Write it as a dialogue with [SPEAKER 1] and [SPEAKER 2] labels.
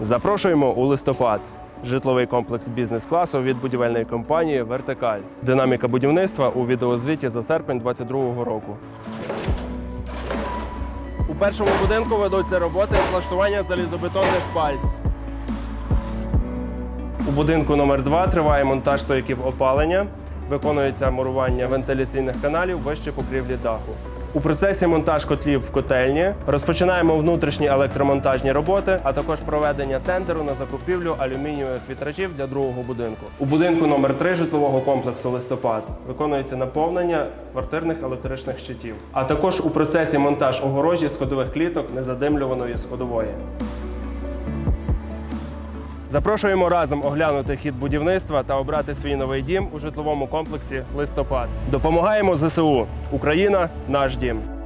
[SPEAKER 1] Запрошуємо у листопад. Житловий комплекс бізнес-класу від будівельної компанії Вертикаль. Динаміка будівництва у відеозвіті за серпень 2022 року. У першому будинку ведуться роботи з влаштування залізобетонних паль. У будинку номер 2 триває монтаж стояків опалення. Виконується мурування вентиляційних каналів вище покрівлі даху. У процесі монтаж котлів в котельні розпочинаємо внутрішні електромонтажні роботи, а також проведення тендеру на закупівлю алюмінієвих вітражів для другого будинку. У будинку номер 3 житлового комплексу листопад виконується наповнення квартирних електричних щитів, а також у процесі монтаж огорожі сходових кліток незадимлюваної сходової. Запрошуємо разом оглянути хід будівництва та обрати свій новий дім у житловому комплексі Листопад. Допомагаємо ЗСУ. Україна наш дім.